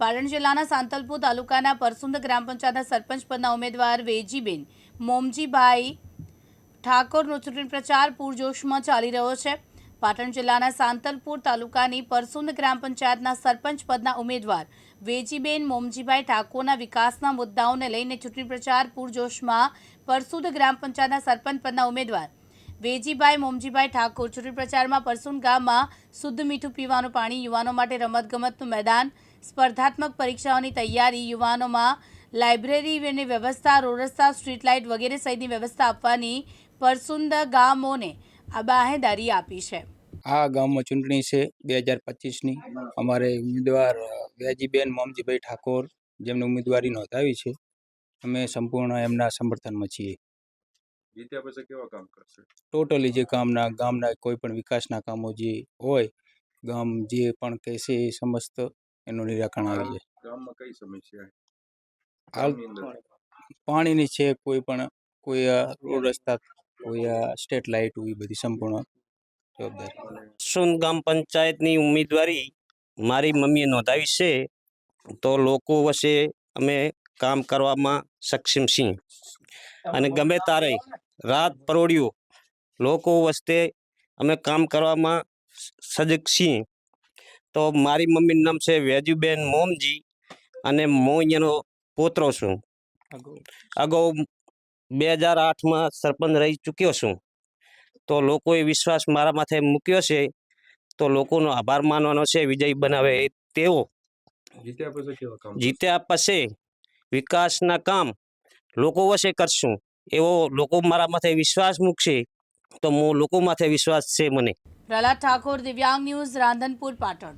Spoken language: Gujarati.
પાટણ જિલ્લાના સાંતલપુર તાલુકાના પરસુંદ ગ્રામ પંચાયતના સરપંચ પદના ઉમેદવાર વેજીબેન મોમજીભાઈ ઠાકોરનો ચૂંટણી પ્રચાર પૂરજોશમાં ચાલી રહ્યો છે. પાટણ જિલ્લાના સાંતલપુર તાલુકાની પરસુંદ ગ્રામ પંચાયતના સરપંચ પદના ઉમેદવાર વેજીબેન મોમજીભાઈ ઠાકોરના વિકાસના મુદ્દાઓને લઈને ચૂંટણી પ્રચાર પૂરજોશમાં પરસુદ ગ્રામ પંચાયતના સરપંચ પદના ઉમેદવાર વેજીભાઈ મોમજીભાઈ ઠાકોર ચૂંટણી પ્રચારમાં પરસુન ગામમાં શુદ્ધ મીઠું પીવાનું પાણી યુવાનો માટે રમતગમતનું મેદાન સ્પર્ધાત્મક પરીક્ષાઓની તૈયારી યુવાનોમાં લાઇબ્રેરી અને વ્યવસ્થા રોડ રસ્તા સ્ટ્રીટ લાઇટ વગેરે સહિતની વ્યવસ્થા આપવાની પરસુંદ ગામોને આ બાહેદારી આપી છે. આ ગામમાં ચૂંટણી છે બે હજાર પચીસની. અમારે ઉમેદવાર વ્યાજીબેન મોમજીભાઈ ઠાકોર જેમને ઉમેદવારી નોંધાવી છે અમે સંપૂર્ણ એમના સમર્થનમાં છીએ. જીત્યા પછી કેવા કામ કરશે? ટોટલી જે કામના ગામના કોઈ પણ વિકાસના કામો જે હોય ગામ જે પણ કહેશે એ સમસ્ત એનું નિરાકરણ આવી જાય ગામમાં કઈ સમસ્યા હાલ પાણીની છે કોઈ પણ કોઈ રોડ રસ્તા કોઈ સ્ટેટ લાઇટ હોય બધી સંપૂર્ણ જવાબદારી. સુન ગામ પંચાયતની ઉમેદવારી મારી મમ્મીએ નોંધાવી છે તો લોકો વચ્ચે અમે કામ કરવામાં સક્ષમ છીએ. અને ગમે તારે રાત પરોડ્યું લોકો વચ્ચે અમે કામ કરવામાં સજગ છીએ. તો મારી મમ્મીનું નામ છે વેજુબેન મોમજી અને હું અહીંયાનો પોતરો છું. અગાઉ. બે હજાર આઠમાં સરપંચ રહી ચૂક્યો છું. તો લોકોએ વિશ્વાસ મારા માથે મૂક્યો છે. તો લોકોનો આભાર માનવાનો છે વિજય બનાવે તેઓ જીત્યા પછી વિકાસના કામ લોકો વશે કરશું. એવો લોકો મારા માથે વિશ્વાસ મૂકશે. તો હું લોકો માથે વિશ્વાસ છે મને. પ્રહલાદ ઠાકોર દિવ્યાંગ ન્યૂઝ રાંધનપુર પાટણ.